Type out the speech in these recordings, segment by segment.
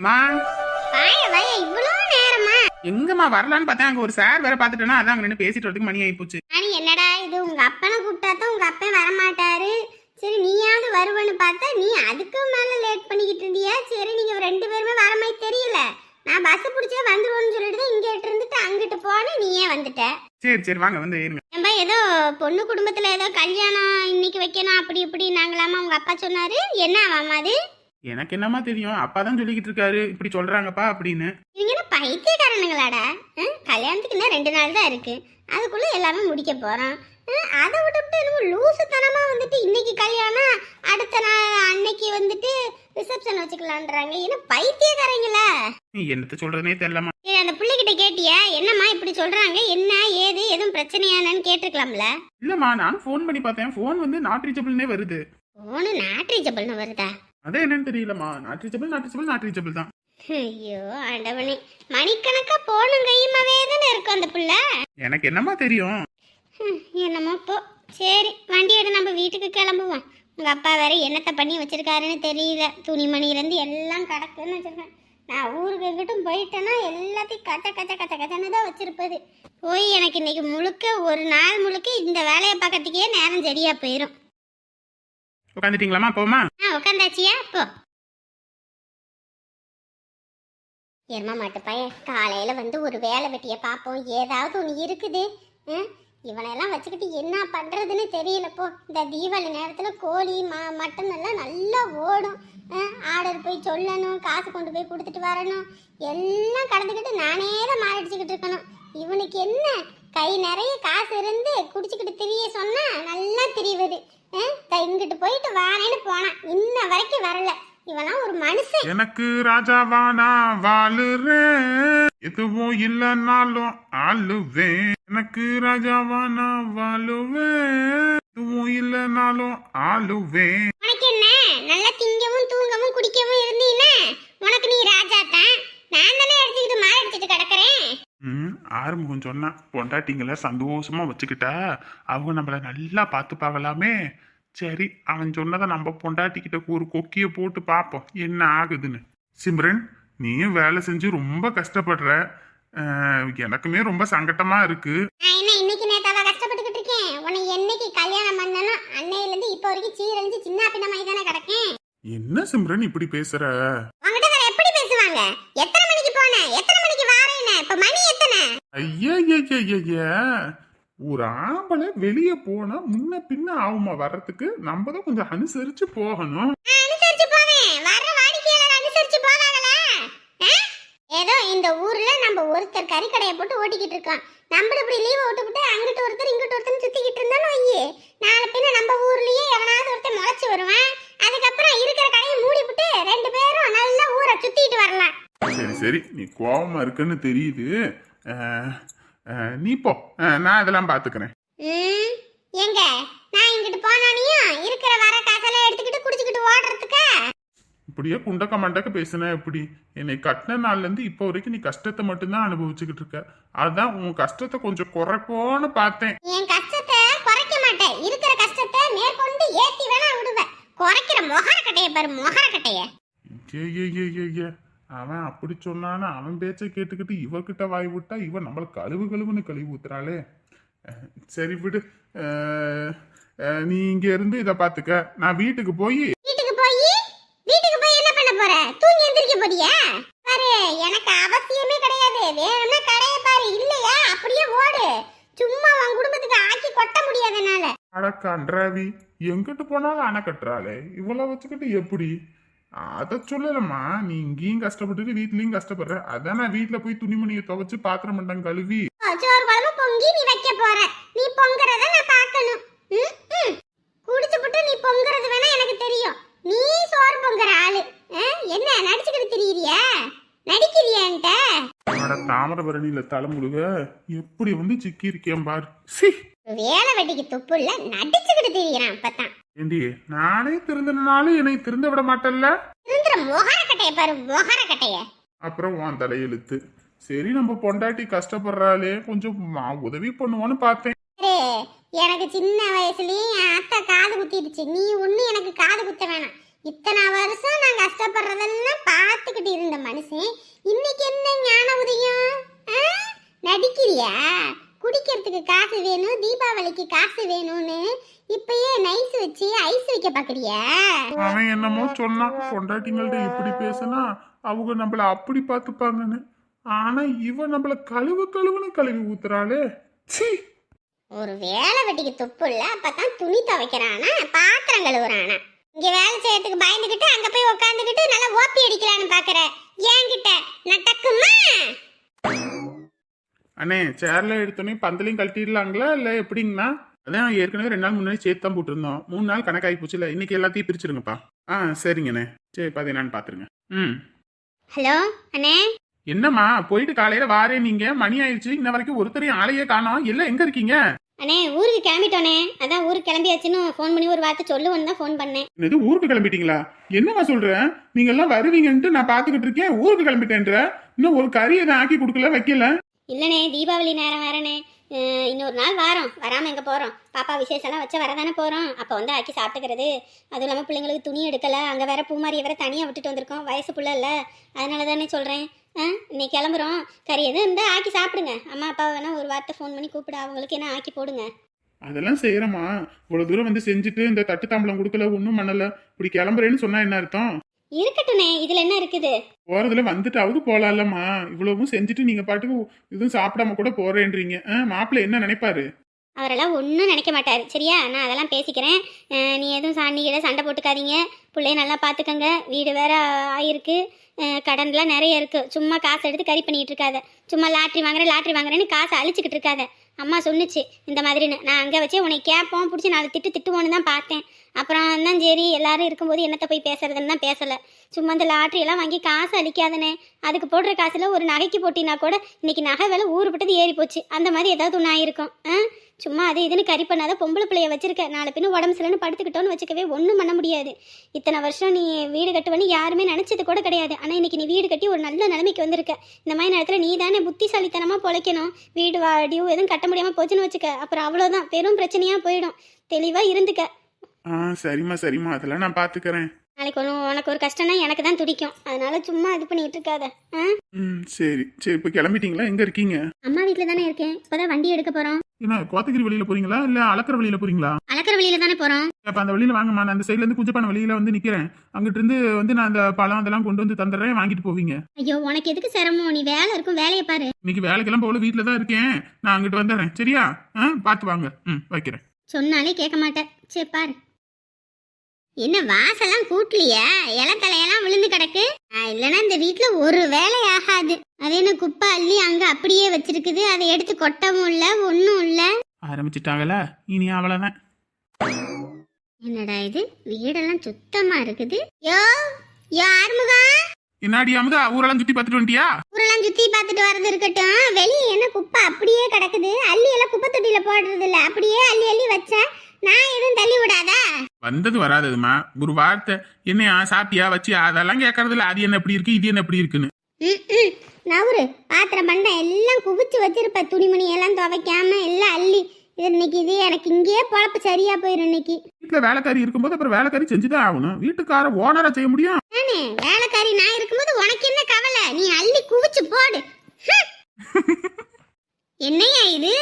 மா. எங்கம்மா வரலான்னு பார்த்தேன். அங்க ஒரு சார் வேற பார்த்துட்டேன்னா அதான் அங்க பேசிட்டு வரதுக்கு மணி ஆகி போச்சு நானி என்னடா இது? உங்க அப்பனை கூப்பிட்டா தான் உங்க அப்பன் வரமாட்டாரு. சரி நீயாவது வருவன்னு பார்த்தா நீ அதுக்கு மேல லேட் பண்ணிக்கிட்டு இருந்தியா? சரி நீங்க ரெண்டு பேருமே வர மாதிரி தெரியல. நான் பஸ் பிடிச்சே வந்துருவோன்னு சொல்லிட்டு தான் இங்கிட்டு இருந்துட்டு அங்கிட்டு போனேன். நீயே வந்துட்ட? சரி சரி வாங்க வந்து ஏறுங்க. ஏம்பா ஏதோ பொண்ணு குடும்பத்துல ஏதோ கல்யாணம் இன்னைக்கு வைக்கணும் அப்படி இப்படி நாங்களாமா உங்க அப்பா சொன்னாரு. என்ன ஆமாம் அது? எனக்கு என்னம்மா தெரியும்? அப்பா தான் சொல்லிக்கிட்டு இருக்காரு. இப்படி சொல்றாங்கப்பா அப்படின்னு. இவங்க என்ன பைத்தியக்காரனுங்களாடா? கல்யாணத்துக்கு இன்னும் ரெண்டு நாள் தான் இருக்கு. அதுக்குள்ள எல்லாமே முடிக்க போறோம். அதை விட்டுவிட்டு என்னமோ லூசுத்தனமா வந்துட்டு இன்னைக்கு கல்யாணம் அடுத்த நாள் அன்னைக்கு வந்துட்டு ரிசப்ஷன் வச்சுக்கலான்றாங்க. என்ன பைத்தியக்காரங்களா? நீ என்னத்த சொல்றதுனே தெரியலம்மா. சரி அந்த பிள்ளைகிட்ட கேட்டியா? என்னம்மா இப்படி சொல்றாங்க? என்ன ஏது எதுவும் பிரச்சனையானு கேட்டிருக்கலாம்ல. இல்லம்மா நானும் ஃபோன் பண்ணி பார்த்தேன். ஃபோன் வந்து நாட் ரீச்சபிள்னே வருது. ஓனு நாட்ரீச்சபிள்னு வருதா? அதே என்னன்னு தெரியலம்மா. Not reachable not reachable not reachable தான். ஐயோ ஆண்டவனே மணிக்கணக்கா போனும் கையுமாவே தானே இருக்கும் அந்த புள்ள? எனக்கு என்னம்மா தெரியும்? என்னமோ போ. சரி வண்டி எடு நம்ம வீட்டுக்கு கிளம்புவோம். உங்க அப்பா வேற என்னத்தை பண்ணி வச்சிருக்காருன்னு தெரியல. துணிமணிலேருந்து எல்லாம் கிடக்குன்னு வச்சிருக்கேன். நான் ஊருக்கு எங்கிட்டும் போயிட்டேன்னா எல்லாத்தையும் கச்ச கச்ச கச்ச கச்சன்னு தான் வச்சிருப்பது. போய் எனக்கு இன்னைக்கு முழுக்க ஒரு நாள் முழுக்க இந்த வேலையை பார்க்கறதுக்கே நேரம் சரியா போயிடும் உட்காந்துட்டீங்களாம்மா? போமா உட்காந்தாச்சியா போ. எருமா மாட்டு பையன் காலையில வந்து ஒரு வேலை வெட்டிய பார்ப்போம் ஏதாவது ஒன்று இருக்குது? இவனையெல்லாம் வச்சுக்கிட்டு என்ன பண்றதுன்னு தெரியலப்போ இந்த தீபாவளி நேரத்துல கோழி ம மட்டன் எல்லாம் நல்லா ஓடும். ஆர்டர் போய் சொல்லணும் காசு கொண்டு போய் கொடுத்துட்டு வரணும். எல்லாம் கடந்துக்கிட்டு நானே தான் மாறிடிச்சுக்கிட்டு இருக்கணும். இவனுக்கு என்ன? கை நிறைய காசு இருந்து குடிச்சுக்கிட்டு திரிய சொன்னா நல்லா திரிவது இங்கிட்டு போயிட்டு வாரேன்னு போனான். இன்ன வரைக்கும் வரல. இவெல்லாம் ஒரு மனுஷன். எனக்கு ராஜாவானா நான் வாழுறேன். எதுவும் இல்லைன்னாலும் ஆளுவேன். எனக்கு ராஜாவானா வாழுவேன். எதுவும் இல்லைனாலும் ஆளுவேன் உனக்கு என்ன நல்லா திங்கவும் தூங்கவும் குடிக்கவும் இருந்தீன்னா உனக்கு நீ ராஜா தான் நான் தானே எடுத்துக்கிட்டு மாறு எடுத்துட்டு கிடக்குறேன் ம் ஆறுமுகம் சொன்னா பொண்டாட்டிங்களை சந்தோஷமா வச்சுக்கிட்டா அவங்க நம்மள நல்லா பார்த்து பார்க்கலாமே சரி அவன் சொன்னதை நம்ம பொண்டாட்டிக்கிட்ட ஒரு கொக்கிய போட்டு பார்ப்போம் என்ன ஆகுதுன்னு. சிம்ரன் நீயும் வேலை செஞ்சு ரொம்ப கஷ்டப்படுற. எனக்குமே ரொம்ப சங்கட்டமா இருக்கு. இன்னைக்கு நேத்தாவா கஷ்டப்பட்டுக்கிட்டு இருக்கேன்? உன்னை என்னைக்கு கல்யாணம் பண்ணனோ அன்னையில இருந்து இப்போ வரைக்கும் சீரழிஞ்சு சின்ன பின்னமாய் தானே கிடக்கேன். என்ன சிம்ரன் இப்படி பேசுற? உங்ககிட்ட எப்படி பேசுவாங்க? எத்தனை மணிக்கு போனேன் எத்தனை இப்ப மணி எத்தனை? ஐயா ஒரு ஆம்பளை வெளியே போனா முன்ன பின்ன ஆகுமா வர்றதுக்கு? நம்ம தான் கொஞ்சம் அனுசரிச்சு போகணும். அனுசரிச்சு போவேன். வர்ற வாடிக்கையாளர் அனுசரிச்சு போவாங்களா? ஏதோ இந்த ஊர்ல நம்ம ஒருத்தர் கறிக்கடையை போட்டு ஓட்டிக்கிட்டு இருக்கோம். நம்ம இப்படி லீவ் விட்டுவிட்டு அங்கிட்டு ஒருத்தர் இங்கிட்டு ஒருத்தர் சுத்திக்கிட்டு இருந்தாலும் ஐயே நாளை பின்ன நம்ம ஊர்லயே எவனாவது ஒருத்தர் முளைச்சு வருவான். அதுக்கப்புறம் இருக்கிற கடையை மூடிவிட்டு ரெண்டு பேரும் நல்லா ஊரை சுத்திட்டு வரலாம். சரி சரி. நீ கோவமா இருக்குன்னு தெரியுது. நீ போ. நான் இதெல்லாம் பாத்துக்கிறேன். எங்க? நான் இங்கிட்டு போனானியும் இருக்கிற வர காசெல்லாம் எடுத்துக்கிட்டு குடிச்சுக்கிட்டு ஓடுறதுக்கா? இப்படியே குண்டக்க மண்டக்க பேசுன எப்படி? என்னை கட்டின நாள்ல இருந்து இப்போ வரைக்கும் நீ கஷ்டத்தை மட்டும்தான் அனுபவிச்சுக்கிட்டு இருக்க. அதான் உன் கஷ்டத்தை கொஞ்சம் குறைப்போன்னு பார்த்தேன். என் கஷ்டத்தை குறைக்க மாட்டேன். இருக்கிற கஷ்டத்தை மேற்கொண்டு ஏத்தி வேணா விடுவேன். குறைக்கிற மொகர கட்டைய பாரு மொகர கட்டைய ஏ ஏ ஏ ஏ அவன் அப்படி சொன்னானா அவன் பேச்சை கேட்டுக்கிட்டு இவகிட்ட வாய் விட்டா இவன் நம்மள கழுவு கழுவுன்னு கழுவி ஊத்துறாளே. சரி விடு. நீ இங்க இருந்து இதை பாத்துக்க. நான் வீட்டுக்கு போய் வீட்டுக்கு போய்? வீட்டுக்கு போய் என்ன பண்ண போற? தூங்கி எந்திரிக்க போறியா? பாரு எனக்கு அவசியமே கிடையாது. வேணும்னா கடைய பாரு. இல்லையா? அப்படியே ஓடு. சும்மா உன் குடும்பத்துக்கு ஆக்கி கொட்ட முடியாது என்னால. அட கன்றாவி எங்கிட்டு போனாலும் அணை கட்டுறாளே. இவ்வளோ வச்சுக்கிட்டு எப்படி? அதை சொல்லலம்மா. நீ இங்கேயும் கஷ்டப்பட்டுட்டு வீட்லயும் கஷ்டப்படுற. அதான் நான் வீட்டுல போய் துணிமணியை துவைச்சு பாத்திரம் மண்டம் கழுவி. சோறு குழம்பு பொங்கி நீ வைக்க போற நீ பொங்குறத நான் பார்க்கணும். குடிச்சு புட்டு நீ பொங்குறது வேணா எனக்கு தெரியும். நீ சோறு பொங்குற ஆளு? என்ன நடிச்சுக்கிட்டு திரியிறியா? நடிக்கிறியா என்கிட்ட? அட தாமிரபரணியில தலைமுழுக எப்படி வந்து சிக்கி இருக்கேன் பார் வேலை வெட்டிக்கு துப்பு இல்ல நடிச்சுக்கிட்டு திரியிறான் அப்பதான் ஏண்டி நானே திருந்தினாலும் என்னை திருந்த விட மாட்டல்ல? திருந்துற மொகர கட்டைய பாரு மொகர கட்டைய. அப்புறம் உன் தலையெழுத்து. சரி நம்ம பொண்டாட்டி கஷ்டப்படுறாளே கொஞ்சம் உதவி பண்ணுவோன்னு பார்த்தேன். எனக்கு சின்ன வயசுலயே என் அத்தை காது குத்திடுச்சு. நீ ஒண்ணு எனக்கு காது குத்த வேணாம். இத்தனை வருஷம் நான் கஷ்டப்படுறதெல்லாம் பார்த்துக்கிட்டு இருந்த மனுஷன் இன்னைக்கு என்ன ஞான உதயம்? நடிக்கிறியா? குடிக்கிறதுக்கு காசு வேணும் தீபாவளிக்கு காசு வேணும்னு இப்பயே நைஸ் வச்சு ஐஸ் வைக்க பாக்குறியா? அவன் என்னமோ சொன்னான் பொண்டாட்டிங்கள்ட்ட இப்படி பேசினா அவங்க நம்மள அப்படி பார்த்துப்பாங்கன்னு. ஆனா இவ நம்மள கழுவு கழுவுன்னு கழுவி ஊத்துறாளே. சீ ஒரு வேலை வெட்டிக்கு துப்பு இல்ல அப்பதான் துணி துவைக்கிறானா பாத்திரம் கழுவுறானா. இங்க வேலை செய்யறதுக்கு பயந்துகிட்டு அங்க போய் உட்காந்துக்கிட்டு நல்லா ஓப்பி அடிக்கலான்னு பாக்குற. அண்ணே சேர்ல எடுத்தோடனே பந்தலையும் கழட்டிடலாங்களா இல்ல எப்படிங்கண்ணா? அதான் ஏற்கனவே ரெண்டு நாள் முன்னாடி சேர்த்து தான் போட்டிருந்தோம். மூணு நாள் கணக்காகி போச்சுல இன்னைக்கு எல்லாத்தையும் பிரிச்சிருங்கப்பா. ஆ சரிங்கண்ணே. சரி பாத்து என்னன்னு பாத்துருங்க. ம். ஹலோ அண்ணே. என்னம்மா போயிட்டு காலையில வாரே நீங்க. மணி ஆயிடுச்சு. இன்ன வரைக்கும் ஒருத்தரையும் ஆளையே காணோம். எல்லாம் எங்க இருக்கீங்க? அண்ணே ஊருக்கு கிளம்பிட்டோனே அதான் ஊருக்கு கிளம்பியாச்சுன்னு ஃபோன் பண்ணி ஒரு வார்த்தை சொல்லுவோன்னு தான் ஃபோன் பண்ணேன். என்னது ஊருக்கு கிளம்பிட்டீங்களா? என்னம்மா சொல்ற? நீங்க எல்லாம் வருவீங்கன்ட்டு நான் பாத்துக்கிட்டு இருக்கேன். ஊருக்கு கிளம்பிட்டேன்ற. இன்னும் ஒரு கறி எதுவும் ஆக்கி கொடுக்கல வைக்கல. இல்லைண்ணே தீபாவளி நேரம் வேறண்ணே இன்னொரு நாள் வாரோம். வராமல் எங்கே போகிறோம் பாப்பா விசேஷம்லாம் வச்சு வரதானே போகிறோம் அப்போ வந்து ஆக்கி சாப்பிட்டுக்கிறது. அதுவும் இல்லாமல் பிள்ளைங்களுக்கு துணி எடுக்கலை. அங்கே வேற பூமாரியை வேற தனியாக விட்டுட்டு வந்திருக்கோம். வயசு புள்ள இல்லை. அதனால தானே சொல்கிறேன் ஆ இன்னைக்கு கிளம்புறோம். கறி எதுவும் இருந்தால் ஆக்கி சாப்பிடுங்க. அம்மா அப்பா வேணால் ஒரு வார்த்தை ஃபோன் பண்ணி கூப்பிட. அவங்களுக்கு என்ன ஆக்கி போடுங்க. அதெல்லாம் செய்யறமா இவ்வளோ தூரம் வந்து செஞ்சுட்டு இந்த தட்டு தாம்பளம் கொடுக்கல ஒன்றும் பண்ணலை. இப்படி கிளம்புறேன்னு சொன்னால் என்ன அர்த்தம்? இருக்கட்டுண்ணே இதில் என்ன இருக்குது? போறதுல வந்துட்டாவது போலாம்லம்மா. இவ்வளவும் செஞ்சுட்டு நீங்க பாட்டுக்கு எதுவும் சாப்பிடாம கூட போறேன்றீங்க. மாப்பிள்ளை என்ன நினைப்பாரு? அவரெல்லாம் ஒன்றும் நினைக்க மாட்டார். சரியா? நான் அதெல்லாம் பேசிக்கிறேன். நீ எதுவும் சாண்டிகிட்ட சண்டை போட்டுக்காதீங்க. பிள்ளைய நல்லா பார்த்துக்கங்க வீடு வேற ஆயிருக்கு. கடன்லாம் நிறைய இருக்கு. சும்மா காசு எடுத்து கறி பண்ணிட்டு இருக்காத. சும்மா லாட்ரி வாங்குறேன் லாட்ரி வாங்குறேன்னு காசை அழிச்சுக்கிட்டு இருக்காத. அம்மா சொன்னுச்சு இந்த மாதிரின்னு. நான் அங்கே வச்சே உன்னை கேட்போம் பிடிச்சி நாலு திட்டு திட்டுவோன்னு தான் பார்த்தேன். அப்புறம் தான் சரி எல்லாரும் இருக்கும்போது என்னத்தை போய் பேசுறதுன்னு தான் பேசலை. சும்மா அந்த லாட்ரியெல்லாம் வாங்கி காசு அழிக்காதனே. அதுக்கு போடுற காசில் ஒரு நகைக்கு போட்டினா கூட இன்னைக்கு நகை விலை ஊறுபட்டது ஏறி போச்சு. அந்த மாதிரி ஏதாவது ஒன்று ஆயிருக்கும். ஆ? சும்மா அது இதுன்னு கறி பண்ணாத பொம்பளை பிள்ளைய வச்சிருக்க. நாளை பின்னு உடம்பு சரியில்லைன்னு படுத்துக்கிட்டோன்னு வச்சுக்கவே ஒன்றும் பண்ண முடியாது. இத்தனை வருஷம் நீ வீடு கட்டுவன்னு யாருமே நினச்சது கூட கிடையாது. ஆனால் இன்னைக்கு நீ வீடு கட்டி ஒரு நல்ல நிலைமைக்கு வந்திருக்க. இந்த மாதிரி நேரத்தில் நீ தானே புத்திசாலித்தனமாக பொழைக்கணும். வீடு வாடியோ எதுவும் கட்ட முடியாமல் போச்சுன்னு வச்சுக்க. அப்புறம் அவ்வளோதான் பெரும் பிரச்சனையாக போயிடும். தெளிவாக இருந்துக்க. ஆ சரிம்மா சரிம்மா. அதெல்லாம் நான் பாத்துக்கறேன். நாளைக்கு ஒன்று உனக்கு ஒரு கஷ்டம்னா எனக்கு தான் துடிக்கும். அதனால சும்மா இது பண்ணிட்டு இருக்காத. ஆ? ம் சரி. சரி இப்போ கிளம்பிட்டீங்களா? எங்க இருக்கீங்க? அம்மா வீட்டில் தானே இருக்கேன். இப்போதான் வண்டி எடுக்க போகிறோம் என்ன கோத்தகிரி வழியில போறீங்களா? இல்ல அளக்கற வழியில போறீங்களா? அலக்கிற வழியில தானே போகிறோம் அப்ப அந்த வழியில வாங்கம்மா. நான் அந்த சைடுல இருந்து குஞ்சப்பான வழியில வந்து நிக்கிறேன். அங்கிட்டு இருந்து வந்து நான் அந்த பழம் அதெல்லாம் கொண்டு வந்து தந்துடுறேன். வாங்கிட்டு போவீங்க. ஐயோ உனக்கு எதுக்கு சிரமம்? நீ வேலை இருக்கும் வேலையை பாரு. இன்னைக்கு வேலைக்கெல்லாம் போகல வீட்டில் தான் இருக்கேன். நான் அங்கிட்டு வந்துடுறேன். சரியா? ஆ பார்த்து வாங்க. ம் வைக்கிறேன். சொன்னாலே கேட்க மாட்டேன். சரி பாரு. என்ன வாசெல்லாம் கூட்டலையா? இலை தலையெல்லாம் விழுந்து கிடக்கு. இல்லைன்னா இந்த வீட்ல ஒரு வேலை ஆகாது. அது என்ன குப்பை அள்ளி அங்க அப்படியே வச்சிருக்குது. அதை எடுத்து கொட்டவும் இல்ல ஒன்றும் இல்ல. ஆரம்பிச்சிட்டாங்களா? இனி அவ்வளோதான் என்னடா இது? வீடெல்லாம் சுத்தமா இருக்குது. யோ யோ ஆறுமுகா. என்னாடி அமுதா? ஊரெல்லாம் சுற்றி பார்த்துட்டு வந்துட்டியா? ஊரெல்லாம் சுத்தி பார்த்துட்டு வர்றது இருக்கட்டும். வெளியே என்ன குப்பை அப்படியே கிடக்குது. அள்ளி எல்லாம் குப்பை தொட்டியில போடுறது இல்ல. அப்படியே அள்ளி அள்ளி வச்சா நான் எதுவும் தள்ளி விடாதா? வந்தது வராததுமா ஒரு வார்த்தை. என்னையா சாப்பிட்டியா வச்சு அதெல்லாம் கேட்கறது இல்ல. அது என்ன எப்படி இருக்கு? இது என்ன எப்படி இருக்குன்னு. நவுரு பாத்திரம் பண்டம் எல்லாம் குவிச்சு வச்சிருப்ப. துணிமணி எல்லாம் துவைக்காம எல்லாம் அள்ளி. இன்னைக்கு இது எனக்கு இங்கேயே பொழப்பு சரியா போயிடும் இன்னைக்கு. வீட்டில் வேலைக்காரி இருக்கும்போது அப்புறம் வேலைக்காரி செஞ்சுதான் ஆகணும். வீட்டுக்கார ஓனரா செய்ய முடியும்? வேலைக்காரி நான் இருக்கும்போது உனக்கு என்ன கவலை? நீ அள்ளி குவிச்சு போடு ஹம். என்னய்யா இது?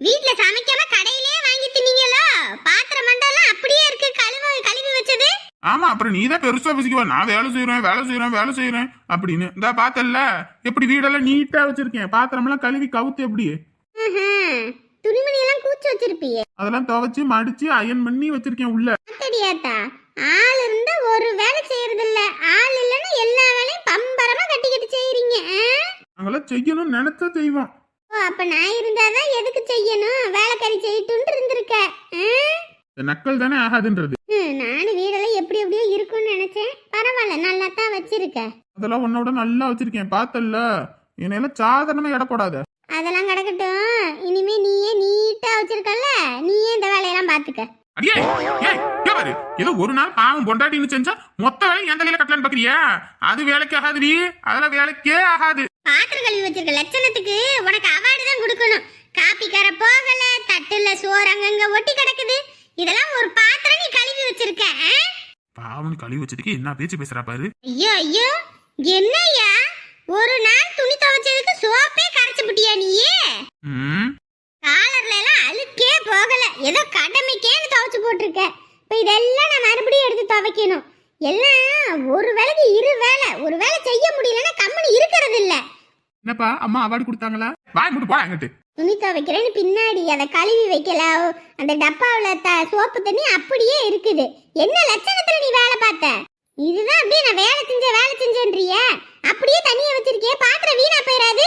வீட்ல சமைக்காம கடையிலே வாங்கி தின்னீங்களோ? பாத்திரம் மண்டலம் அப்படியே இருக்கு. கழுவ கழுவி வச்சது? ஆமா அப்புறம் நீ தான் பெருசா பேசிக்குவா. நான் வேலை செய்யறேன் வேலை செய்யறேன் வேலை செய்யறேன் அப்படின்னு. இந்த பார்த்தல்ல எப்படி வீடெல்லாம் நீட்டா வச்சிருக்கேன். பாத்திரமெல்லாம் கழுவி கவுத்து எப்படி. துணிமணி எல்லாம் கூச்சு வச்சிருப்பியே. அதெல்லாம் துவைச்சு மடிச்சு அயன் பண்ணி வச்சிருக்கேன் உள்ள. தெரியாதா ஆள் இருந்தா ஒரு வேலை செய்யறது இல்ல ஆள் இல்லைன்னா எல்லா வேலையும் பம்பரமா கட்டிக்கிட்டு செய்யறீங்க ஆ? நாங்களாம் செய்யணும்னு நினைச்சா செய்வோம். அப்ப நான் இருந்தாதான் எதுக்கு செய்யணும்? வேலைக்காரி செய்யட்டும்னு இருந்திருக்க. நக்கல் தானே ஆகாதுன்றது. நானும் வீடெல்லாம் எப்படி எப்படியோ இருக்கும்னு நினைச்சேன். பரவாயில்ல நல்லா தான் வச்சிருக்க. அதெல்லாம் உன்னோட நல்லா வச்சிருக்கேன் பார்த்தல்ல. என்னையெல்லாம் சாதாரணமா எடை போடாத அதெல்லாம் கிடக்கட்டும். இனிமே நீயே நீட்டா வச்சிருக்கல நீயே இந்த வேலையெல்லாம் பாத்துக்க. அடியே பாரு. ஏதோ ஒரு நாள் பாவம் பொண்டாட்டின்னு செஞ்சா மொத்த வேலை எந்த தலையில கட்டலான்னு பாக்குறியா? அது வேலைக்கு ஆகாதுடி அதெல்லாம் வேலைக்கே ஆகாது. பாத்திரம் கழுவி வச்சிருக்க லட்சணத்துக்கு உனக்கு அவார்டு தான் கொடுக்கணும். காப்பிக்கார போகல தட்டுல சோறு அங்கங்க ஒட்டி கிடக்குது. இதெல்லாம் ஒரு பாத்திரம் நீ கழுவி வச்சிருக்க ஆ? பாவன் கழுவி வச்சதுக்கு என்ன பேச்சு பேசுறா பாரு. ஐயோ ஐயோ என்னய்யா? ஒரு நாள் துணி துவைச்சதுக்கு சோப்பே கரைச்சு விட்டியா நீயே? காலர்ல எல்லாம் அழுக்கே போகல. ஏதோ கடமைக்கேன்னு துவைச்சு போட்டிருக்க. இப்ப இதெல்லாம் நான் மறுபடியும் எடுத்து துவைக்கணும். எல்லாம் ஒரு வேலைக்கு இரு வேலை. ஒரு வேலை செய்ய முடியலன்னா கம்முனு இருக்கிறது இல்ல. என்னப்பா அம்மா அவார்டு கொடுத்தாங்களா? வாய் மட்டும் அங்கிட்டு துணி துவைக்கிறேன்னு பின்னாடி அதை கழுவி வைக்கல. அந்த டப்பாவில் த சோப்பு தண்ணி அப்படியே இருக்குது. என்ன லட்சணத்துல நீ வேலை பார்த்த? இதுதான் அப்படியே நான் வேலை செஞ்ச வேலை செஞ்சேன்றிய. அப்படியே தண்ணியை வச்சிருக்கே பாத்திரம் வீணா போயிடாது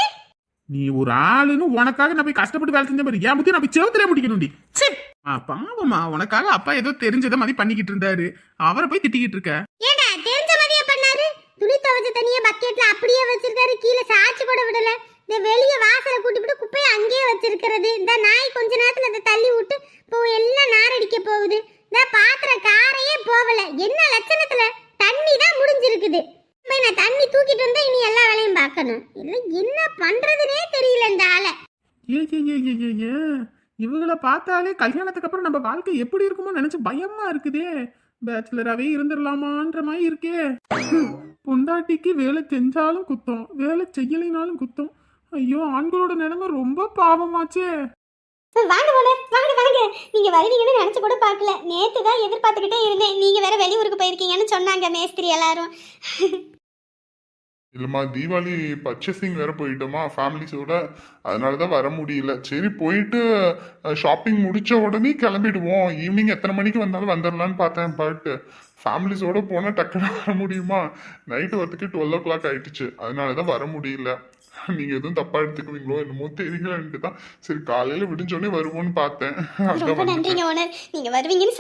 நீ ஒரு ஆளுன்னு உனக்காக நான் போய் கஷ்டப்பட்டு வேலை செஞ்ச மாதிரி என் புத்தி நான் போய் செவத்துல முடிக்கணும்டி. ச்சே! ஆ, பாவம்மா உனக்காக அப்பா ஏதோ தெரிஞ்சதை மாதிரி பண்ணிக்கிட்டு இருந்தாரு. அவரை போய் திட்டிக்கிட்டு இருக்க. ஏடா தெரிஞ்ச மாதிரியே பண்ணாரு? துணி துவைச்ச தண்ணிய பக்கெட்ல அப்படியே வச்சிருக்காரு. கீழே சாய்ச்சி கூட விடல. இந்த வெளிய வாசலை கூட்டிவிட்டு குப்பையை அங்கேயே வச்சிருக்கிறது. இந்த நாய் கொஞ்ச நேரத்துல அதை தள்ளி விட்டு இப்போ எல்லாம் நாரடிக்க போகுது. இந்த பாத்திர காரையே போகல. என்ன லட்சணத்துல தண்ணி தான் முடிஞ்சிருக்குது போய் நான் தண்ணி தூக்கிட்டு வந்தா இனி எல்லா வேலையும் பார்க்கணும் இல்ல என்ன பண்றதுனே தெரியல இந்த ஆளை ஏ ஏ ஏ ஏ ஏ ஏ இவங்கள பார்த்தாலே கல்யாணத்துக்கு அப்புறம் நம்ம வாழ்க்கை எப்படி இருக்குமோ நினைச்சு பயமா இருக்குதே. பேச்சுலராகவே இருந்துடலாமான்ற மாதிரி இருக்கே. பொண்டாட்டிக்கு வேலை செஞ்சாலும் குத்தம் வேலை செய்யலைனாலும் குத்தம். ஐயோ ஆண்களோட நிலைமை ரொம்ப பாவமாச்சே. வாங்க போல வாங்க வாங்க. நீங்க வருவீங்கன்னு நினைச்சு கூட பார்க்கல. நேத்து தான் எதிர்பார்த்துக்கிட்டே இருந்தேன். நீங்க வேற வெளியூருக்கு போயிருக்கீங்கன்னு சொன்னாங்க மேஸ்திரி எல்லாரும். இல்லைம்மா தீபாவளி பர்ச்சேசிங் வேற போயிட்டோமா ஃபேமிலிஸோட அதனால தான் வர முடியல. சரி போயிட்டு ஷாப்பிங் முடிச்ச உடனே கிளம்பிடுவோம். ஈவினிங் எத்தனை மணிக்கு வந்தாலும் வந்துடலான்னு பார்த்தேன். பட் ஃபேமிலிஸோட போனால் டக்குன்னு வர முடியுமா? நைட்டு வரத்துக்கு டுவெல் ஓ கிளாக் ஆயிடுச்சு. அதனால தான் வர முடியல. நீங்கள் எதுவும் தப்பாக எடுத்துக்குவீங்களோ என்னமோ தெரியலன்ட்டு தான். சரி காலையில் விடிஞ்சோடனே வருவோன்னு பார்த்தேன். ரொம்ப வந்துட்டேன். நன்றிங்க ஓனர். நீங்க வருவீங்கன்னு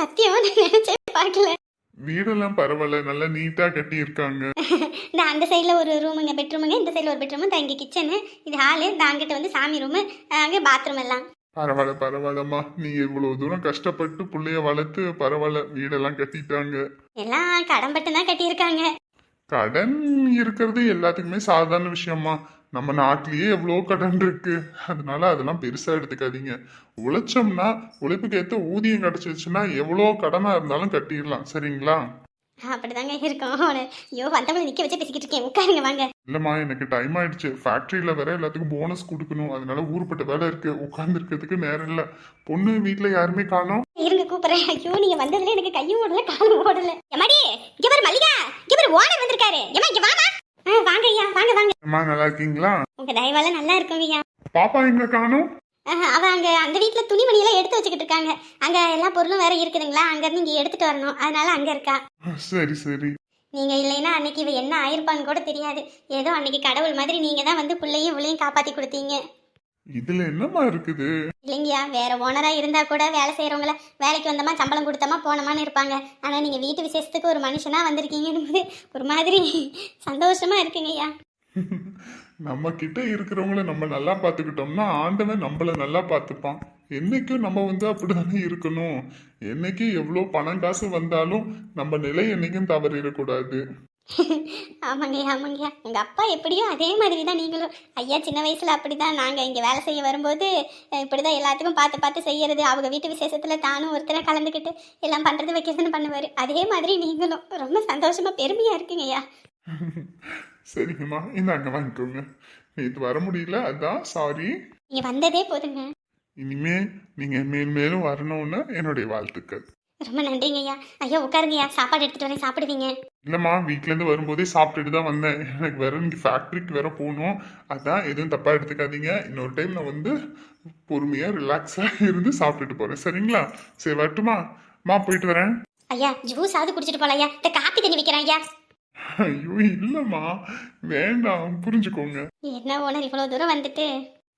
நினைச்சே பார்க்கல. வீடெல்லாம் பரவாயில்ல. நல்லா நீட்டாக கட்டி இருக்காங்க இந்த அந்த சைடில் ஒரு ரூமுங்க பெட்ரூமுங்க இந்த சைடில் ஒரு பெட்ரூமு இங்கே கிச்சனு இது ஹாலு இந்த அங்கிட்ட வந்து சாமி ரூமு அங்கே பாத்ரூம் எல்லாம். பரவாயில்ல பரவாயில்லம்மா. நீங்க இவ்வளவு தூரம் கஷ்டப்பட்டு புள்ளைய வளர்த்து பரவாயில்ல வீடெல்லாம் கட்டிட்டாங்க. எல்லாம் கடன்பட்டு தான் கட்டியிருக்காங்க. கடன் இருக்கிறது எல்லாத்துக்குமே சாதாரண விஷயம்மா. நம்ம நாட்டிலேயே எவ்வளோ கடன் இருக்கு. அதனால அதெல்லாம் பெருசா எடுத்துக்காதீங்க. உழைச்சோம்னா உழைப்புக்கு ஏற்ற ஊதியம் கிடைச்சிருச்சுன்னா எவ்வளோ கடனா இருந்தாலும் கட்டிடலாம். சரிங்களா? அப்படிதாங்க இருக்கோம். ஐயோ வந்தவங்களை நிற்க வச்சு பேசிக்கிட்டு இருக்கேன். உட்காருங்க வாங்க. இல்லைம்மா எனக்கு டைம் ஆயிடுச்சு. ஃபேக்ட்ரியில் வேற எல்லாத்துக்கும் போனஸ் கொடுக்கணும். அதனால ஊருப்பட்ட வேலை இருக்கு. உட்காந்துருக்கிறதுக்கு நேரம் இல்லை. பொண்ணு வீட்டில் யாருமே காணோம்? இருங்க கூப்பிடுறேன். ஐயோ நீங்க வந்ததுல எனக்கு கையும் ஓடல காலும் ஓடல. எம்மாடி இங்க பாரு மல்லிகா. இங்க பாரு ஓனர் வந்திருக்காரு. ஏமா இங்க வாமா வாங்க ஐயா. வாங்க வாங்க. அம்மா நல்லா இருக்கீங்களா? உங்க தயவால நல்லா இருக்கும் ஐயா. பாப்பா எங்க காணோம்? ஆஹா, அவ அங்க அந்த வீட்ல துணிமணியெல்லாம் எடுத்து வச்சுக்கிட்டு இருக்காங்க அங்க எல்லா பொருளும் வேற இருக்குதுங்களா? அங்க இருந்து இங்க எடுத்துட்டு வரணும். அதனால அங்க இருக்கா? சரி சரி. நீங்க இல்லைன்னா அன்னைக்கு இவ என்ன ஆயிருப்பான்னு கூட தெரியாது. ஏதோ அன்னைக்கு கடவுள் மாதிரி நீங்க தான் வந்து பிள்ளையும் இவளையும் காப்பாத்தி கொடுத்தீங்க. இதுல என்னம்மா இருக்குது? இல்லைங்கய்யா வேற ஓனரா இருந்தா கூட வேலை செய்யறவங்கள வேலைக்கு வந்தோமா சம்பளம் கொடுத்தோமா போனோமான்னு இருப்பாங்க. ஆனா நீங்க வீட்டு விசேஷத்துக்கு ஒரு மனுஷனா வந்திருக்கீங்கன்னு ஒரு மாதிரி சந்தோஷமா இருக்குங்கய்யா. நம்ம கிட்ட இருக்கிறவங்கள நம்ம நல்லா பார்த்துக்கிட்டோம்னா ஆண்டவன் நம்மள நல்லா பார்த்துப்பான். என்னைக்கும் நம்ம வந்து அப்படிதானே இருக்கணும்? என்னைக்கு எவ்வளோ பணம் காசு வந்தாலும் நம்ம நிலை என்னைக்கும் தவறிடக்கூடாது. ஆமாங்கய்யா ஆமாங்கய்யா. எங்கள் அப்பா எப்படியோ அதே மாதிரி தான் நீங்களும். ஐயா சின்ன வயசுல அப்படிதான். நாங்க இங்க வேலை செய்ய வரும்போது இப்படி இப்படிதான் எல்லாத்துக்கும் பார்த்து பார்த்து செய்யறது. அவங்க வீட்டு விசேஷத்துல தானும் ஒருத்தரை கலந்துக்கிட்டு எல்லாம் பண்றது வைக்கிறதுன்னு பண்ணுவாரு. அதே மாதிரி நீங்களும். ரொம்ப சந்தோஷமா பெருமையா இருக்குங்கய்யா. சரிங்கம்மா. இந்தாங்க வாங்கிக்கோங்க. நேற்று வர முடியல அதான் சாரி நீங்க வந்ததே போதுங்க. இனிமே நீங்க மேல் மேலும் வரணும்னு என்னுடைய வாழ்த்துக்கள். ரொம்ப நன்றிங்கய்யா ஐயா. உட்காருங்கய்யா சாப்பாடு எடுத்துட்டு வரேன் சாப்பிடுவீங்க. இல்லைம்மா வீட்டிலேருந்து வரும்போதே சாப்பிட்டுட்டு தான் வந்தேன். எனக்கு வேற இன்னைக்கு ஃபேக்ட்ரிக்கு வேற போகணும். அதான் எதுவும் தப்பாக எடுத்துக்காதீங்க. இன்னொரு டைம் நான் வந்து பொறுமையாக ரிலாக்ஸாக இருந்து சாப்பிட்டுட்டு போகிறேன் சரிங்களா? சரி வரட்டுமா? மா போயிட்டு வரேன். ஐயா ஜூஸ் ஆவது குடிச்சிட்டு போலாம் ஐயா. இந்த காப்பி தண்ணி வைக்கிறேன் ஐயா. ஐயோ இல்லைம்மா. வேண்டாம் புரிஞ்சுக்கோங்க. என்ன ஓனர் இவ்வளவு தூரம் வந்துட்டு?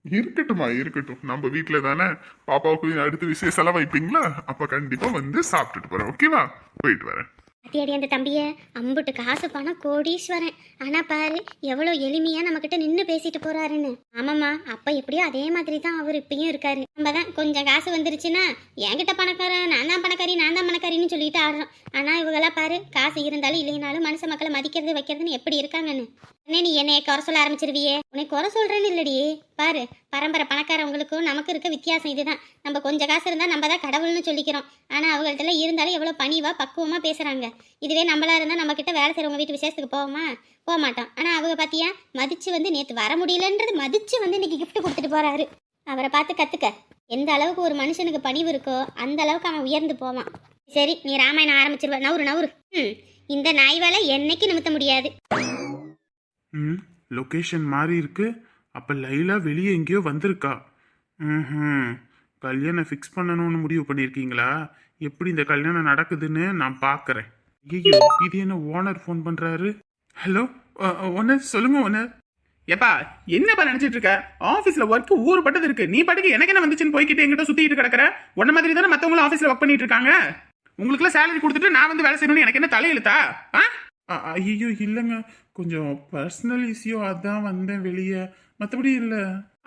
இருக்கட்டும்மா இருக்கட்டும். நம்ம வீட்டில் தானே பாப்பாவுக்கு அடுத்த விசேஷம்லாம் வைப்பீங்களா அப்போ கண்டிப்பாக வந்து சாப்பிட்டுட்டு போகிறேன் ஓகேவா? போயிட்டு வரேன். அடி அந்த தம்பிய அம்புட்டு காசு பணம் கோடீஸ்வரன். ஆனா பாரு எவ்வளோ எளிமையா நம்ம கிட்ட நின்று பேசிட்டு போறாருன்னு. ஆமாம்மா அப்ப எப்படியோ அதே மாதிரி தான் அவர் இப்பயும் இருக்காரு. நம்ம தான் கொஞ்சம் காசு வந்துருச்சுன்னா என்கிட்ட பணக்காரன் நான் தான் பணக்காரி நான் தான் பணக்காரின்னு சொல்லிட்டு ஆடுறோம். ஆனா இவங்கெல்லாம் பாரு காசு இருந்தாலும் இல்லைனாலும் மனுஷ மக்களை மதிக்கிறது வைக்கிறதுன்னு எப்படி இருக்காங்கன்னு. அண்ணே நீ என்னைய குறை சொல்ல ஆரம்பிச்சிருவியே? உன்னை குறை சொல்றேன்னு இல்லடி. பாரு பரம்பரை பணக்காரவங்களுக்கும் நமக்கு இருக்க வித்தியாசம் இதுதான். நம்ம கொஞ்சம் காசு இருந்தால் நம்ம தான் கடவுள்னு சொல்லிக்கிறோம். ஆனால் அவங்கள்ட்ட இருந்தாலும் எவ்வளோ பணிவாக பக்குவமாக பேசுகிறாங்க இதுவே நம்மளா இருந்தால் நம்மக்கிட்ட வேலை செய்கிறவங்க வீட்டு விசேஷத்துக்கு போவோமா? போக மாட்டோம். ஆனால் அவங்க பார்த்தியா மதிச்சு வந்து நேற்று வர முடியலன்றது மதிச்சு வந்து இன்னைக்கு கிஃப்ட் கொடுத்துட்டு போறாரு. அவரை பார்த்து கற்றுக்க எந்த அளவுக்கு ஒரு மனுஷனுக்கு பணிவு இருக்கோ அந்த அளவுக்கு அவன் உயர்ந்து போவான். சரி நீ ராமாயணம் ஆரம்பிச்சிருவ. நவுறு நவுறு. ம் இந்த நாய் வேலை என்னைக்கு நிமித்த முடியாது? ம் லொக்கேஷன் மாறி இருக்கு. அப்போ லைலா வெளியே எங்கேயோ வந்திருக்கா. ம் கல்யாணம் ஃபிக்ஸ் பண்ணணும்னு முடிவு பண்ணியிருக்கீங்களா எப்படி இந்த கல்யாணம் நடக்குதுன்னு நான் பார்க்குறேன் ஐயோ இது என்ன ஓனர் ஃபோன் பண்ணுறாரு ஹலோ ஓனர் சொல்லுங்க ஓனர். ஏப்பா என்னப்பா நினச்சிட்டு இருக்க? ஆஃபீஸில் ஒர்க் ஊர் பட்டது இருக்கு. நீ பாட்டுக்கு எனக்கு என்ன வந்துச்சுன்னு போய்கிட்டு எங்கிட்ட சுற்றிட்டு கிடக்குற? உன்ன மாதிரி தானே மற்றவங்களும் ஆஃபீஸில் ஒர்க் பண்ணிட்டு இருக்காங்க. உங்களுக்குலாம் சேலரி கொடுத்துட்டு நான் வந்து வேலை செய்யணும்னு எனக்கு என்ன தலையெழுத்தா? ஆ? ஐயோ இல்லைங்க. கொஞ்சம் பர்சனல் இஷ்யூ அதான் வந்தேன் வெளியே. மற்றபடி இல்லை.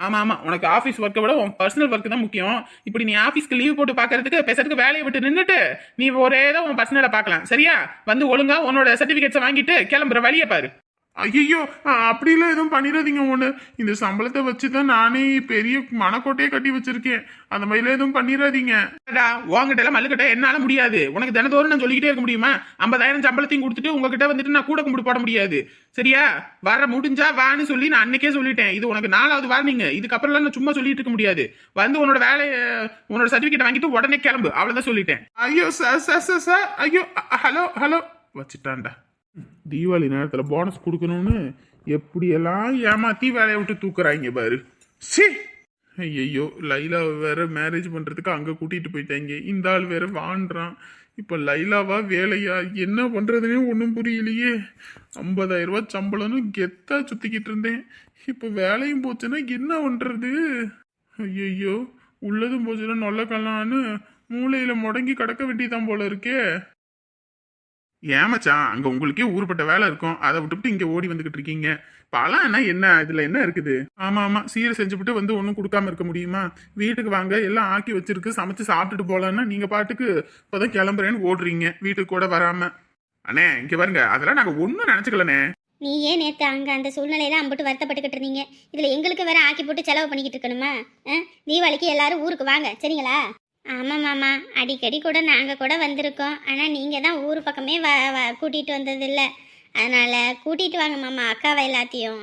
ஆமாம் ஆமாம் உனக்கு ஆஃபீஸ் ஒர்க்கை விட உன் பர்சனல் ஒர்க் தான் முக்கியம். இப்படி நீ ஆஃபீஸ்க்கு லீவ் போட்டு பார்க்கறதுக்கு பேசுறதுக்கு வேலையை விட்டு நின்றுட்டு நீ ஒரே தான் உன் பர்சனலை பார்க்கலாம். சரியா? வந்து ஒழுங்காக உன்னோட சர்டிஃபிகேட்ஸை வாங்கிட்டு கிளம்புற வழியை பாரு. ஐயோ அப்படிலாம் எதுவும் பண்ணிடாதீங்க ஒன்று இந்த சம்பளத்தை வச்சு தான் நானே பெரிய மனக்கோட்டையே கட்டி வச்சிருக்கேன். அந்த மாதிரிலாம் எதுவும் பண்ணிடாதீங்க. டா, உன்கிட்ட எல்லாம் மல்லுக்கிட்ட என்னால முடியாது. உனக்கு தினத்தோறும் நான் சொல்லிக்கிட்டே இருக்க முடியுமா? ஐம்பதாயிரம் சம்பளத்தையும் கொடுத்துட்டு உங்ககிட்ட வந்துட்டு நான் கூட கும்பிட்டு போட முடியாது. சரியா? வர முடிஞ்சா வான்னு சொல்லி நான் அன்னைக்கே சொல்லிட்டேன். இது உனக்கு நாலாவது வார்னிங் இதுக்கப்புறம்லாம் நான் சும்மா சொல்லிட்டு இருக்க முடியாது. வந்து உன்னோட வேலையை உன்னோட சர்டிபிகேட் வாங்கிட்டு உடனே கிளம்பு. அவ்வளவுதான் சொல்லிட்டேன். ஐயோ சார் சார் சார் சார் ஐயோ ஹலோ ஹலோ வச்சுட்டான்டா. தீபாவளி நேரத்தில் போனஸ் கொடுக்கணும்னு எப்படியெல்லாம் ஏமாத்தி வேலையை விட்டு தூக்குறாங்க பாரு. சி! ஐயோ லைலாவை வேற மேரேஜ் பண்ணுறதுக்கு அங்கே கூட்டிகிட்டு போயிட்டாங்க. இந்த ஆள் வேற வாண்டுறான் இப்போ லைலாவா வேலையா? என்ன பண்ணுறதுனே ஒன்றும் புரியலையே. ஐம்பதாயிரம் சம்பளம்னு கெத்தாக சுற்றிக்கிட்டு இருந்தேன். இப்போ வேலையும் போச்சுன்னா என்ன பண்ணுறது ஐயோ உள்ளதும் போச்சுன்னா நொல்ல கல்லான்னு மூளையில் முடங்கி கிடக்க வேண்டியதான் போல இருக்கே. ஏமாச்சான் அங்கே அங்க உங்களுக்கே ஊர்பட்ட வேலை இருக்கும். அதை விட்டுவிட்டு இங்க ஓடி வந்துகிட்டு இருக்கீங்க. பழம்னா என்ன? இதுல என்ன இருக்குது? ஆமா ஆமா. சீரை செஞ்சுவிட்டு வந்து ஒன்றும் கொடுக்காம இருக்க முடியுமா? வீட்டுக்கு வாங்க. எல்லாம் ஆக்கி வச்சிருக்கு. சமைச்சு சாப்பிட்டுட்டு போகலான்னா நீங்க பாட்டுக்கு இப்பதான் கிளம்புறேன்னு ஓடுறீங்க. வீட்டுக்கு கூட வராம. அண்ணே இங்க பாருங்க. அதெல்லாம் நாங்க ஒன்றும் நினைச்சுக்கலண்ணே. நீ ஏன் நேற்று அங்கே அந்த சூழ்நிலையில அம்பிட்டு வருத்தப்பட்டுக்கிட்டு இருந்தீங்க? இதில் எங்களுக்கு வேற ஆக்கி போட்டு செலவு பண்ணிக்கிட்டு இருக்கணுமா? தீபாவளிக்கு எல்லாரும் ஊருக்கு வாங்க. சரிங்களா? ஆமாம் மாமா. அடிக்கடி கூட நாங்கள் கூட வந்திருக்கோம். ஆனால் நீங்கள் தான் ஊர் பக்கமே வ வ கூட்டிகிட்டு வந்ததில்லை. அதனால் கூட்டிகிட்டு வாங்க மாமா. அக்காவை எல்லாத்தையும்.